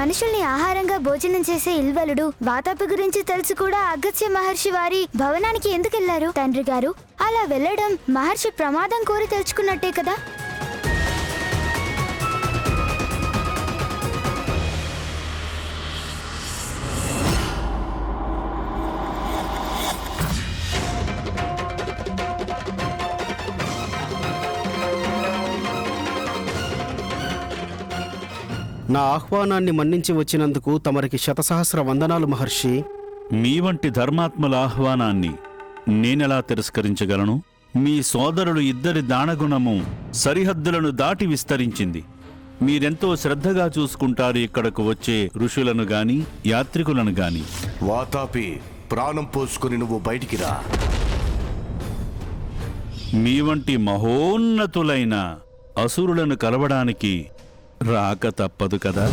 మనుషుల్ని ఆహారంగా భోజనం చేసే ఇల్వలుడు వాతాపి గురించి తెలుసు కూడా అగత్య మహర్షి వారి భవనానికి ఎందుకు వెళ్ళారు తండ్రి గారు అలా వెళ్ళడం మహర్షి ప్రమాదం కోరి తెలుసుకున్నట్టే కదా? నా ఆహ్వానాన్ని మన్నించి వచ్చినందుకు తమరికి శతసహస్ర వందనాలు మహర్షి. మీ వంటి ధర్మాత్మల ఆహ్వానాన్ని నేనెలా తిరస్కరించగలను? మీ సోదరులు ఇద్దరి దానగుణము సరిహద్దులను దాటి విస్తరించింది. మీరెంతో శ్రద్ధగా చూసుకుంటారు ఇక్కడకు వచ్చే ఋషులను గాని యాత్రికులను గాని. వాతాపి ప్రాణం పోసుకొని నువ్వు బయటికి రా. మీ వంటి మహోన్నతులైన అసురులను కలవడానికి రాక తప్పదు కదా.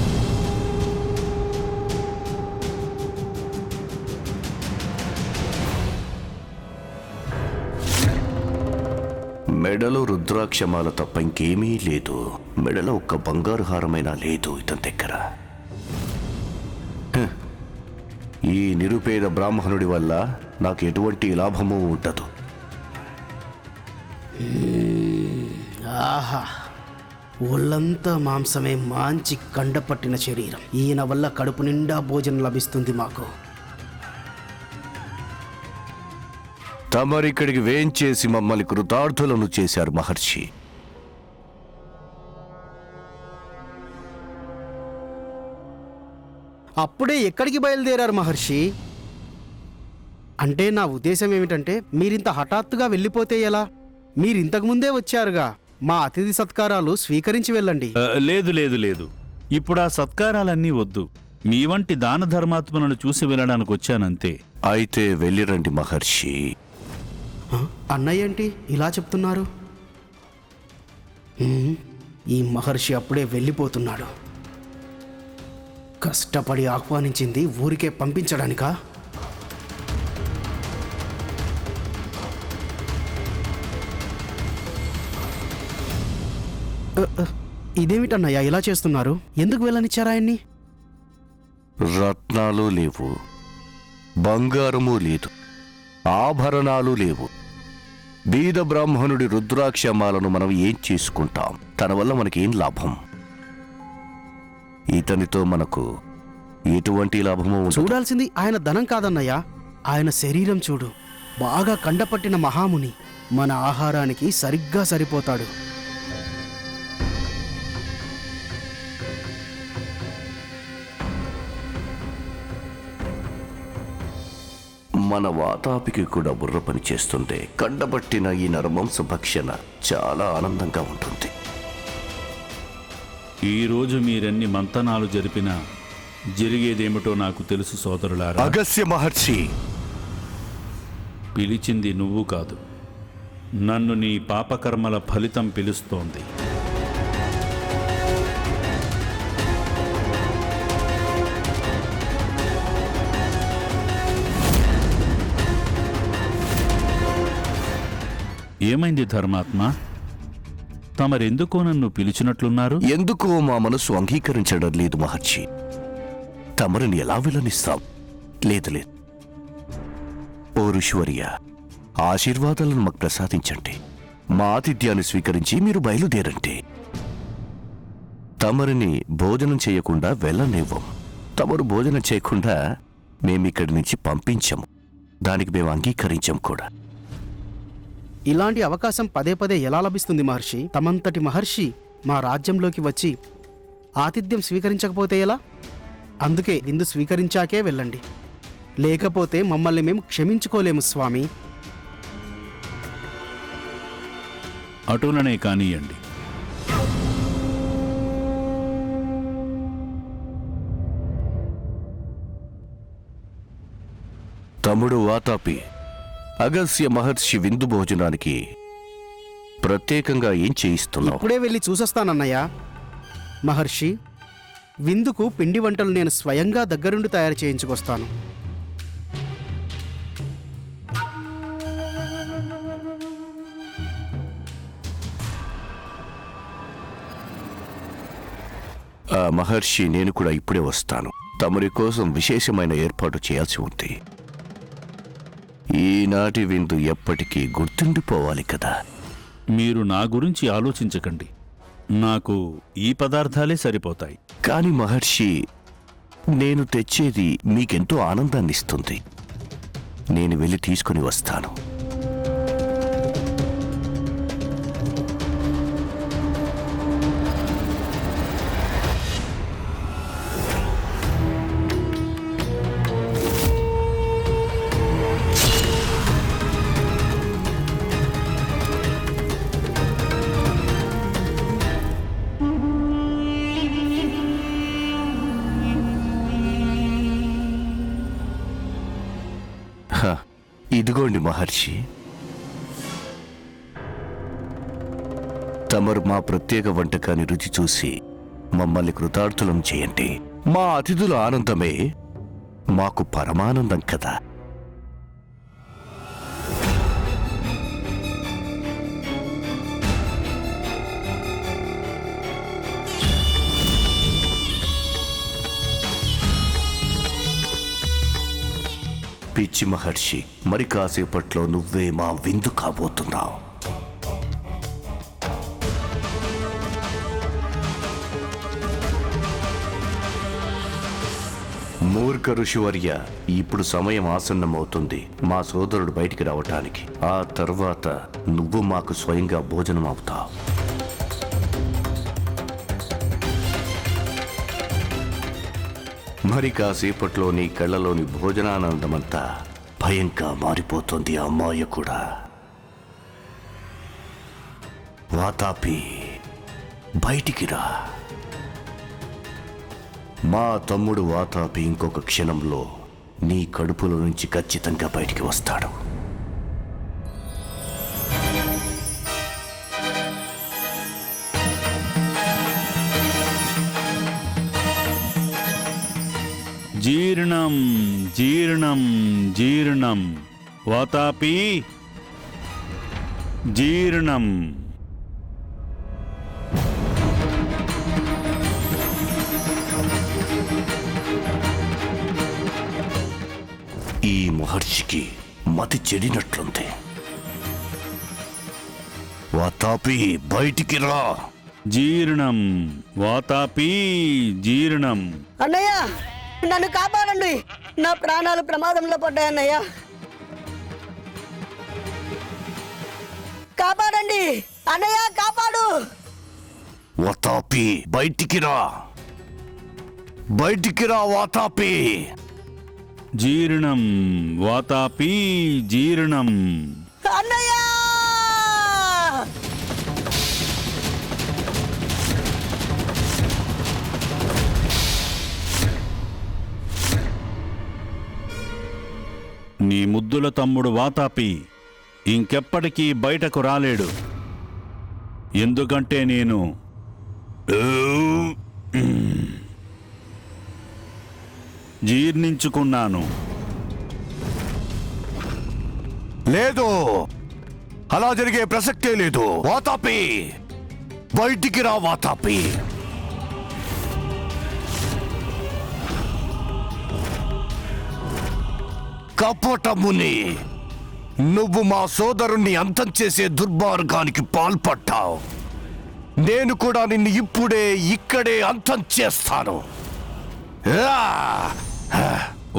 మెడలో రుద్రాక్షమాల తప్ప ఇంకేమీ లేదు. మెడలో ఒక్క బంగారు హారమైనా లేదు ఇతని దగ్గర. ఈ నిరుపేద బ్రాహ్మణుడి వల్ల నాకు ఎటువంటి లాభము ఉండదు. ఆహా. ఒళ్ళంతా మాంసమే మాంచి కండపట్టిన శరీరం. ఈయన వల్ల కడుపు నిండా భోజనం లభిస్తుంది మాకు. తమరిక్కడికి వేంచేసి మమ్మల్ని కృతార్థులను చేశారు మహర్షి. అప్పుడే ఎక్కడికి బయలుదేరారు మహర్షి? అంటే నా ఉద్దేశం ఏమిటంటే మీరింత హఠాత్తుగా వెళ్ళిపోతే ఎలా? మీరింతకు ముందే వచ్చారుగా. మా అతిథి సత్కారాలు స్వీకరించి వెళ్ళండి. ఆ, లేదు లేదు లేదు. ఇప్పుడు ఆ సత్కారాలన్నీ వద్దు. మీ వంటి దాన ధర్మాత్మలను చూసి వెళ్ళడానికి వచ్చానంతే. అయితే వెళ్ళిరండి మహర్షి. అన్నయ్య ఏంటి? ఇలా చెప్తున్నారు? హ్మ్, ఈ మహర్షి అప్పుడే వెళ్ళిపోతున్నాడు. కష్టపడి ఆహ్వానించింది ఊరికే పంపించడానికా? ఇదేమిటన్నయ్య? ఇలా చేస్తున్నారు. ఎందుకు వెళ్ళనిచ్చారా ఆయన్ని? రత్నాలు లేవు. బంగారము లేదు. ఆభరణాలు లేవు. బీద బ్రాహ్మణుడి రుద్రాక్షమాలను మనం ఏం చేసుకుంటాం? తన వల్ల మనకేం లాభం? ఇతనితో మనకు ఎటువంటి లాభము. చూడాల్సింది ఆయన ధనం కాదన్నయ్య. ఆయన శరీరం చూడు. బాగా కండపట్టిన మహాముని. మన ఆహారానికి సరిగ్గా సరిపోతాడు. మన వాతాపికి కూడా బుర్ర పని చేస్తుంది కండబట్టిన ఈ నరమాంస భక్షణ చాలా ఆనందంగా ఉంటుంది. ఈ రోజు మీరెన్ని మంతనాలు జరిపినా జరిగేదేమిటో నాకు తెలుసు సోదరులారా. అగస్య మహర్షి! పిలిచింది నువ్వు కాదు. నన్ను నీ పాపకర్మల ఫలితం పిలుస్తోంది. ఏమైంది ధర్మాత్మ? తమరెందుకో నన్ను పిలిచినట్లున్నారు? ఎందుకో మా మనసు అంగీకరించడం లేదు మహర్షి. తమరిని ఎలా విలనిస్తాం? లేదు లేదు. ఓ ఋషివర్య ఆశీర్వాదాలను మాకు ప్రసాదించండి. మా ఆతిథ్యాన్ని స్వీకరించి మీరు బయలుదేరంటే తమరిని భోజనం చేయకుండా వెళ్ళనివ్వం. తమరు భోజనం చేయకుండా మేమిక్కడి నుంచి పంపించము. దానికి మేము అంగీకరించం కూడా. ఇలాంటి అవకాశం పదే పదే ఎలా లభిస్తుంది మహర్షి? తమంతటి మహర్షి మా రాజ్యంలోకి వచ్చి ఆతిథ్యం స్వీకరించకపోతే ఎలా? అందుకే విందు స్వీకరించాకే వెళ్ళండి. లేకపోతే మమ్మల్ని మేము క్షమించుకోలేము స్వామి. అటులనే కానియండి. తమ్ముడు వాతాపి అగస్య మహర్షి విందు భోజనానికి ప్రత్యేకంగా ఏం చేయిస్తున్నావు? ఇప్పుడే వెళ్ళి చూసొస్తానన్నయ్య. మహర్షి విందుకు పిండి వంటలు నేను స్వయంగా దగ్గరుండి తయారు చేయించుకొస్తాను. ఆ మహర్షి నేను కూడా ఇప్పుడే వస్తాను. తమరి కోసం విశేషమైన ఏర్పాటు చేయాల్సి ఉంది. ఈనాటి విందు ఎప్పటికీ గుర్తుండిపోవాలి కదా. మీరు నా గురించి ఆలోచించకండి. నాకు ఈ పదార్థాలే సరిపోతాయి. కాని మహర్షి నేను తెచ్చేది మీకెంతో ఆనందాన్ని ఇస్తుంది నేను వెళ్ళి తీసుకుని వస్తాను. ఇదిగోండి మహర్షి. తమరు మా ప్రత్యేక వంటకాన్ని రుచి చూసి మమ్మల్ని కృతార్థులం చేయండి. మా అతిథుల ఆనందమే మాకు పరమానందం కదా. పిచ్చి మహర్షి మరి కాసేపట్లో నువ్వే మా విందు కాబోతున్నావు. మూర్ఖ ఋషివర్య ఇప్పుడు సమయం ఆసన్నమవుతుంది. మా సోదరుడు బయటికి రావటానికి. ఆ తర్వాత నువ్వు మాకు స్వయంగా భోజనం అవుతావు మరి కాసేపట్లో నీ కళ్ళలోని భోజనానందమంతా భయంగా మారిపోతుంది ఆ కూడా. వాతాపి బయటికి రా. మా తమ్ముడు వాతాపి ఇంకొక క్షణంలో నీ కడుపులో నుంచి ఖచ్చితంగా బయటికి వస్తాడు. జీర్ణం జీర్ణం జీర్ణం. వాతాపి జీర్ణం. ఈ మహర్షికి మతి చెడినట్లుంది. వాతాపి బయటికి రా. జీర్ణం వాతాపి జీర్ణం. అన్నయ్య! నన్ను కాపాడండి. నా ప్రాణాలు ప్రమాదంలో పడ్డాయి అన్నయ్య కాపాడండి. అన్నయ్య కాపాడు. వాతాపి బయటికి రా. బయటికి రా వాతాపి జీర్ణం వాతాపి జీర్ణం. అన్నయ్య నీ ముద్దుల తమ్ముడు వాతాపి ఇంకెప్పటికీ బయటకు రాలేడు. ఎందుకంటే నేను జీర్ణించుకున్నాను. లేదు. అలా జరిగే ప్రసక్తే లేదు. వాతాపి బయటికి రా వాతాపి. కపటముని నువ్వు మా సోదరుణ్ణి అంతం చేసే దుర్మార్గానికి పాల్పడ్డావు. నేను కూడా నిన్ను ఇప్పుడే ఇక్కడే అంతం చేస్తాను.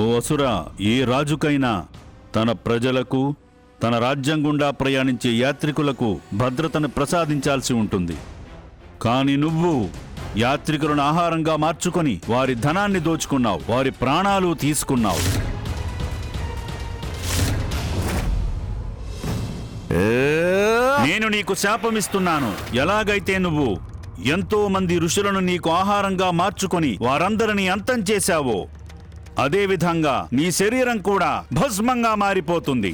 ఓ అసుర ఏ రాజుకైనా తన ప్రజలకు తన రాజ్యం గుండా ప్రయాణించే యాత్రికులకు భద్రతను ప్రసాదించాల్సి ఉంటుంది. కాని నువ్వు యాత్రికులను ఆహారంగా మార్చుకొని వారి ధనాన్ని దోచుకున్నావు వారి ప్రాణాలు తీసుకున్నావు. నేను నీకు శాపమిస్తున్నాను. ఎలాగైతే నువ్వు ఎంతో మంది ఋషులను నీకు ఆహారంగా మార్చుకొని వారందరినీ అంతం చేశావో అదేవిధంగా నీ శరీరం కూడా భస్మంగా మారిపోతుంది.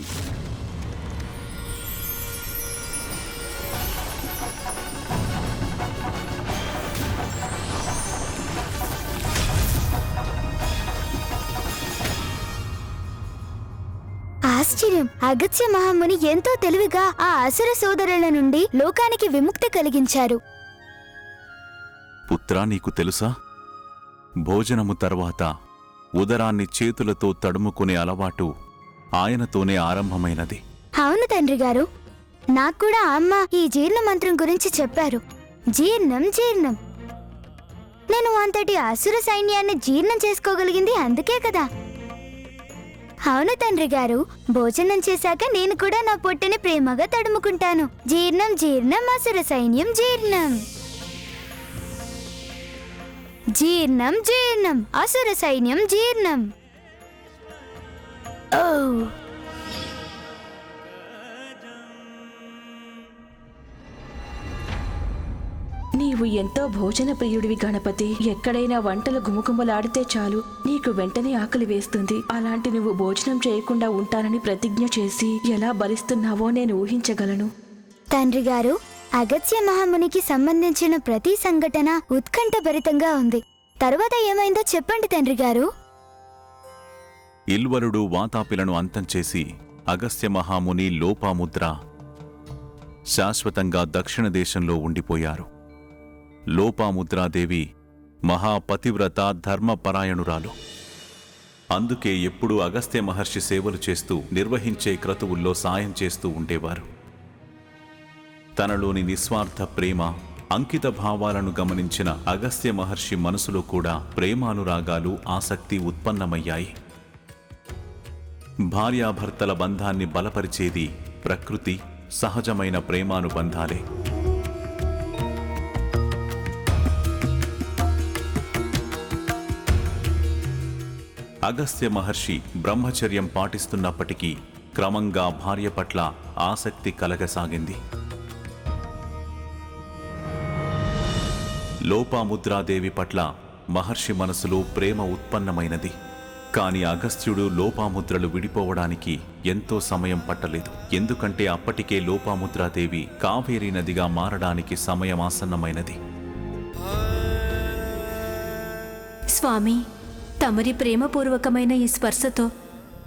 ఆశ్చర్యం అగత్య మహాముని ఎంతో తెలివిగా ఆ అసుర సోదరుల నుండి లోకానికి విముక్తి కలిగించారు. పుత్రా నీకు తెలుసా? భోజనము తర్వాత ఉదరాన్ని చేతులతో తడుముకునే అలవాటు ఆయనతోనే ఆరంభమైనది. అవును తండ్రి గారు నాకు కూడా అమ్మ ఈ జీర్ణ మంత్రం గురించి చెప్పారు. జీర్ణం జీర్ణం. నేను అంతటి అసుర సైన్యాన్ని జీర్ణం చేసుకోగలిగింది అందుకే కదా. అవును తండ్రి గారు. భోజనం చేశాక నేను కూడా నా పొట్టని ప్రేమగా తడుముకుంటాను. జీర్ణం జీర్ణం అసుర సైన్యం జీర్ణం. జీర్ణం జీర్ణం అసుర సైన్యం జీర్ణం. ఓ నీవు ఎంతో భోజన ప్రియుడివి గణపతి. ఎక్కడైనా వంటలు గుమగుమలాడితే చాలు. నీకు వెంటనే ఆకలి వేస్తుంది. అలాంటి నువ్వు భోజనం చేయకుండా ఉంటానని ప్రతిజ్ఞ చేసి ఎలా భరిస్తున్నావో నేను ఊహించగలను. తండ్రి గారు అగత్య మహామునికి సంబంధించిన ప్రతి సంఘటన ఉత్కంఠభరితంగా ఉంది. తరువాత ఏమైందో చెప్పండి తండ్రి గారు. ఇల్వలుడు వాతాపిలను అంతం చేసి అగస్త్య మహాముని లోపాముద్ర శాశ్వతంగా దక్షిణ దేశంలో ఉండిపోయారు. లోపాముద్రాదేవి మహాపతివ్రత ధర్మపరాయణురాలు. అందుకే ఎప్పుడూ అగస్త్య మహర్షి సేవలు చేస్తూ నిర్వహించే క్రతువుల్లో సాయం చేస్తూ ఉండేవారు. తనలోని నిస్వార్థ ప్రేమ అంకిత భావాలను గమనించిన అగస్త్య మహర్షి మనసులో కూడా ప్రేమానురాగాలు ఆసక్తి ఉత్పన్నమయ్యాయి. భార్యాభర్తల బంధాన్ని బలపరిచేది ప్రకృతి సహజమైన ప్రేమానుబంధాలే. అగస్త్య మహర్షి బ్రహ్మచర్యం పాటిస్తున్నప్పటికీ క్రమంగా భార్య పట్ల ఆసక్తి కలగసాగింది. లోపాముద్రాదేవి పట్ల మహర్షి మనసులో ప్రేమ ఉత్పన్నమైనది. కాని అగస్త్యుడు లోపాముద్రలు విడిపోవడానికి ఎంతో సమయం పట్టలేదు. ఎందుకంటే అప్పటికే లోపాముద్రాదేవి కావేరీ నదిగా మారడానికి సమయం ఆసన్నమైనది. స్వామి తమరి ప్రేమపూర్వకమైన ఈ స్పర్శతో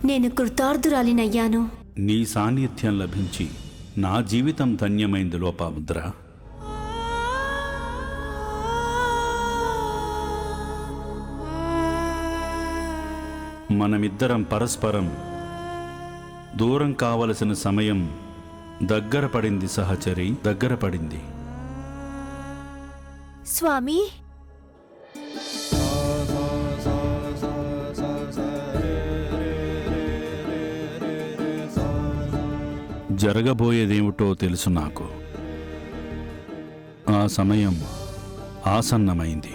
నేను కృతార్థురాలినయ్యాను. నీ సాన్నిధ్యం లభించి నా జీవితం ధన్యమైంది లోపాముద్ర. మనమిద్దరం పరస్పరం దూరం కావలసిన సమయం దగ్గర పడింది సహచరి దగ్గర పడింది. స్వామి! జరగబోయేదేమిటో తెలుసు నాకు. ఆ సమయం ఆసన్నమైంది.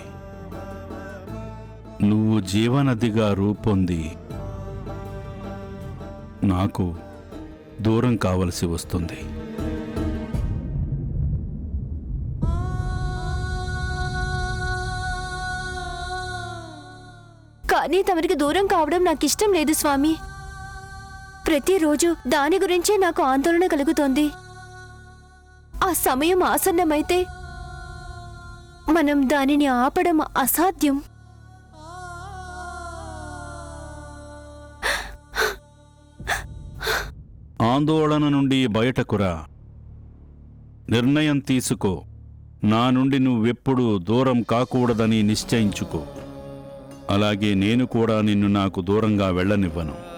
నువ్వు జీవనదిగా రూపొంది నాకు దూరం కావలసి వస్తుంది. కానీ తమరికి దూరం కావడం నాకు ఇష్టం లేదు స్వామి. ప్రతిరోజు దాని గురించే నాకు ఆందోళన కలుగుతోంది. ఆ సమయం ఆసన్నమైతే మనం దానిని ఆపడం అసాధ్యం. ఆందోళన నుండి బయటకురా నిర్ణయం తీసుకో. నా నుండి నువ్వెప్పుడు దూరం కాకూడదని నిశ్చయించుకో. అలాగే నేను కూడా నిన్ను నాకు దూరంగా వెళ్ళనివ్వను.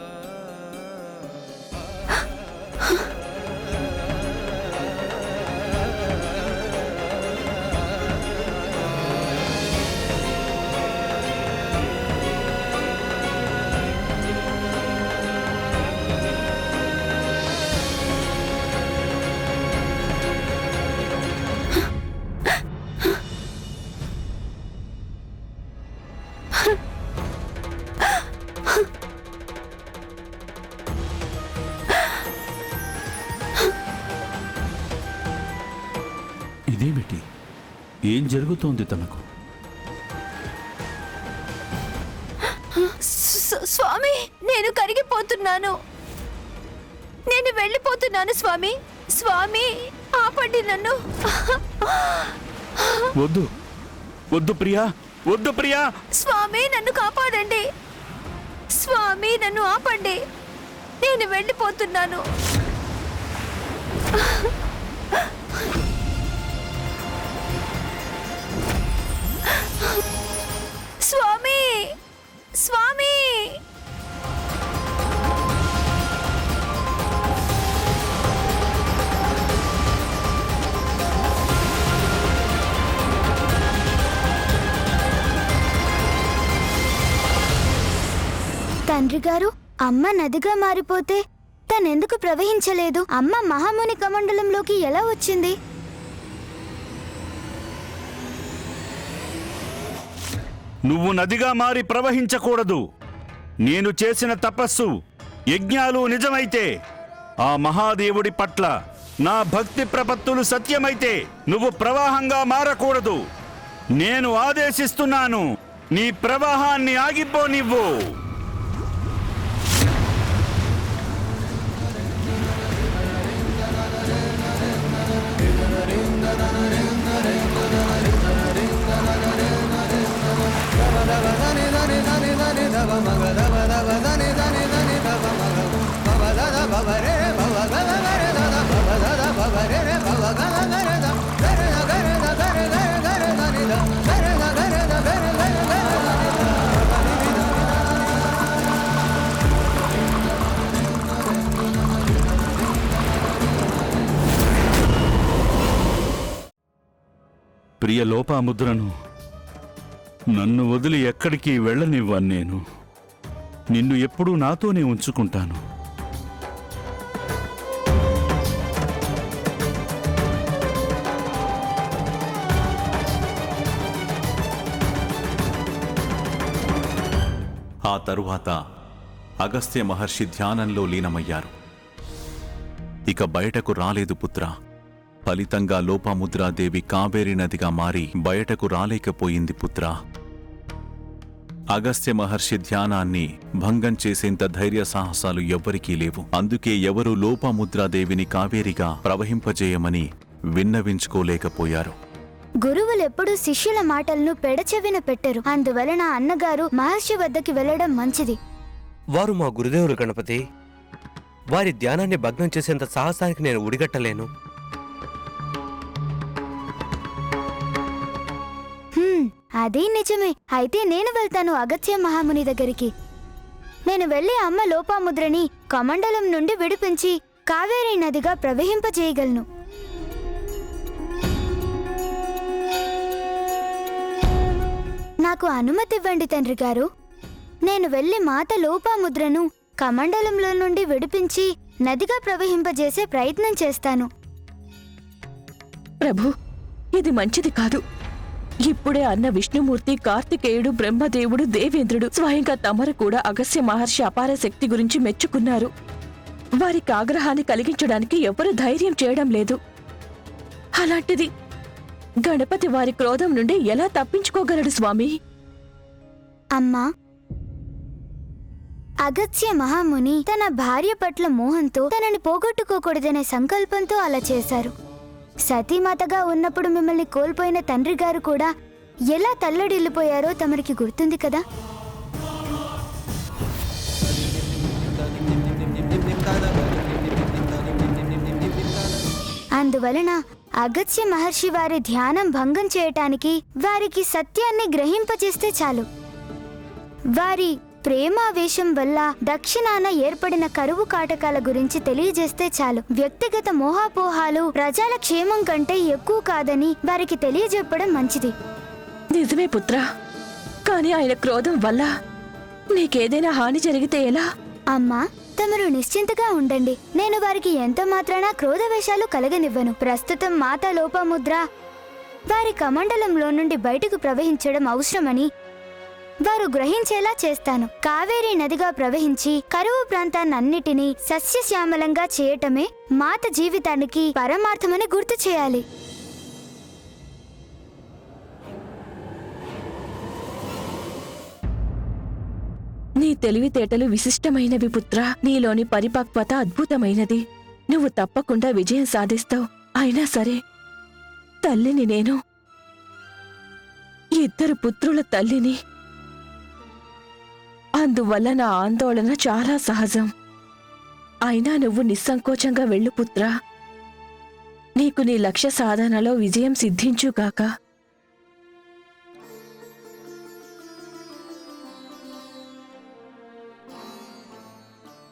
ఏం జరుగుతోంది తనకు? స్వ- స్వామి నేను కరిగిపోతున్నాను. నేను వెళ్ళిపోతున్నాను స్వామి. స్వామి ఆపండి నన్ను. వద్దు. వద్దు ప్రియా. వద్దు ప్రియా. స్వామి నన్ను కాపాడండి. స్వామి నన్ను ఆపండి. నేను వెళ్ళిపోతున్నాను. స్వామి! స్వామి! తండ్రి గారు అమ్మ నదిగా మారిపోతే తనెందుకు ప్రవహించలేదు? అమ్మ మహాముని కమండలంలోకి ఎలా వచ్చింది? నువ్వు నదిగా మారి ప్రవహించకూడదు. నేను చేసిన తపస్సు యజ్ఞాలు నిజమైతే ఆ మహాదేవుడి పట్ల నా భక్తి ప్రపత్తులు సత్యమైతే నువ్వు ప్రవాహంగా మారకూడదు. నేను ఆదేశిస్తున్నాను నీ ప్రవాహాన్ని ఆగిపోనివ్వు. ప్రియ లోపాముద్రను నన్ను వదిలి ఎక్కడికి వెళ్ళనివ్వను నేను. నిన్ను ఎప్పుడూ నాతోనే ఉంచుకుంటాను. ఆ తరువాత అగస్త్య మహర్షి ధ్యానంలో లీనమయ్యారు. ఇక బయటకు రాలేదు పుత్ర. ఫలితంగా లోపాముద్రాదేవి కావేరి నదిగా మారి బయటకు రాలేకపోయింది పుత్ర. అగస్త్య మహర్షి ధ్యానాన్ని భంగం చేసేంత ధైర్య సాహసాలు ఎవ్వరికీ లేవు. అందుకే ఎవరూ లోపాముద్రాదేవిని కావేరిగా ప్రవహింపజేయమని విన్నవించుకోలేకపోయారు. గురువులెప్పుడూ శిష్యుల మాటలను పెడచెవిన పెట్టరు. అందువలన అన్నగారు మహర్షి వద్దకి వెళ్ళడం మంచిది. వారు మా గురుదేవులు గణపతి. వారి ధ్యానాన్ని భగ్నం చేసేంత సాహసానికి నేను ఉడిగట్టలేను. అది నిజమే. అయితే నేను వెళ్తాను అగత్య మహాముని దగ్గరికి. నేను వెళ్ళి అమ్మ లోపాముద్రని కమండలం నుండి విడిపించి కావేరీ నదిగా ప్రవహింపజేయగలను. నాకు అనుమతి ఇవ్వండి తండ్రి గారు. నేను వెళ్ళి మాత లోపాముద్రను కమండలంలో నుండి విడిపించి నదిగా ప్రవహింపజేసే ప్రయత్నం చేస్తాను. ప్రభు ఇది మంచిది కాదు. ఇప్పుడే అన్న విష్ణుమూర్తి కార్తికేయుడు బ్రహ్మదేవుడు దేవేంద్రుడు స్వయంగా తమరు కూడా అగస్య మహర్షి అపార శక్తి గురించి మెచ్చుకున్నారు. వారికి ఆగ్రహాన్ని కలిగించడానికి ఎవరు ధైర్యం చేయడం లేదు. అలాంటిది గణపతి వారి క్రోధం నుండి ఎలా తప్పించుకోగలడు స్వామి? అమ్మా అగత్య మహాముని తన భార్య పట్ల మోహంతో తనని పోగొట్టుకోకూడదనే సంకల్పంతో అలా చేశారు. సతీమాతగా ఉన్నప్పుడు మిమ్మల్ని కోల్పోయిన తండ్రి గారు కూడా ఎలా తల్లడిల్లిపోయారో తమరికి గుర్తుంది కదా? అందువలన అగత్య మహర్షి వారి ధ్యానం భంగం చేయటానికి వారికి సత్యాన్ని గ్రహింపచేస్తే చాలు. వారి ప్రేమావేశం వల్ల దక్షిణాన ఏర్పడిన కరువు కాటకాల గురించి తెలియజేస్తే చాలు. వ్యక్తిగత మోహాపోహాలు ప్రజల క్షేమం కంటే ఎక్కువ కాదని వారికి తెలియజెప్పడం మంచిది. నిజమే పుత్ర. కాని ఆయన క్రోధం వల్ల నీకేదైనా హాని జరిగితే ఎలా? అమ్మా తమరు నిశ్చింతగా ఉండండి. నేను వారికి ఎంత మాత్రాన క్రోధవేషాలు కలగనివ్వను. ప్రస్తుతం మాతా లోపముద్ర వారి కమండలంలో నుండి బయటకు ప్రవహించడం అవసరమని వారు గ్రహించేలా చేస్తాను. కావేరీ నదిగా ప్రవహించి కరువు ప్రాంతాన్నన్నిటినీ సస్యశ్యామలంగా చేయటమే మాత జీవితానికి పరమార్థమని గుర్తు చేయాలి. నీ తెలివితేటలు విశిష్టమైనవి పుత్ర. నీలోని పరిపక్వత అద్భుతమైనది. నువ్వు తప్పకుండా విజయం సాధిస్తావు. అయినా సరే తల్లిని నేను ఇద్దరు పుత్రుల తల్లిని అందువల్ల నా ఆందోళన చాలా సహజం. అయినా నువ్వు నిస్సంకోచంగా వెళ్ళు పుత్రా. నీకు నీ లక్ష్య సాధనలో విజయం సిద్ధించుగాక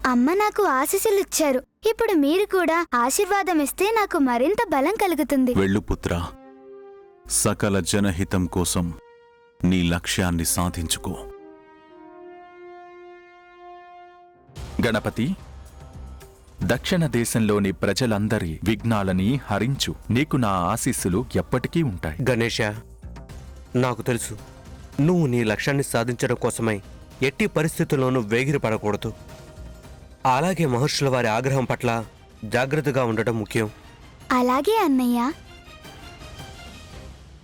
అమ్మ నాకు ఆశీస్సులు ఇచ్చారు ఇప్పుడు మీరు కూడా ఆశీర్వాదం ఇస్తే నాకు మరింత బలం కలుగుతుంది. వెళ్ళు పుత్రా. సకల జనహితం కోసం నీ లక్ష్యాన్ని సాధించుకో. గణపతి దక్షిణ దేశంలోని ప్రజలందరి విఘ్నాలని హరించు. నీకు నా ఆశీస్సులు ఎప్పటికీ ఉంటాయి. గణేష నాకు తెలుసు. నువ్వు నీ లక్ష్యాన్ని సాధించడం కోసమై ఎట్టి పరిస్థితుల్లోనూ వేగిరపడకూడదు. అలాగే మహర్షుల వారి ఆగ్రహం పట్ల జాగ్రత్తగా ఉండటం ముఖ్యం. అలాగే అన్నయ్య.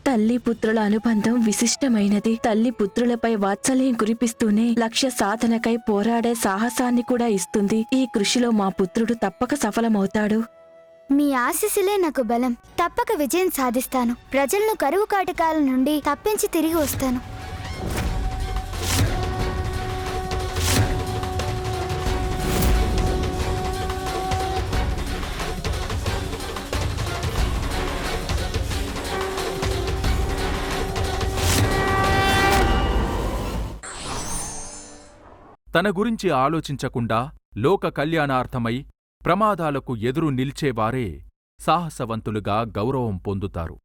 తల్లి పుత్రుల అనుబంధం విశిష్టమైనది. తల్లి పుత్రులపై వాత్సల్యం కురిపిస్తూనే లక్ష్య సాధనకై పోరాడే సాహసాన్ని కూడా ఇస్తుంది. ఈ కృషిలో మా పుత్రుడు తప్పక సఫలమవుతాడు. మీ ఆశీస్సులే నాకు బలం. తప్పక విజయం సాధిస్తాను. ప్రజలను కరువు కాటకాల నుండి తప్పించి తిరిగి వస్తాను. తన గురించి ఆలోచించకుండా లోక కళ్యాణార్థమై ప్రమాదాలకు ఎదురు నిల్చేవారే సాహసవంతులుగా గౌరవం పొందుతారు.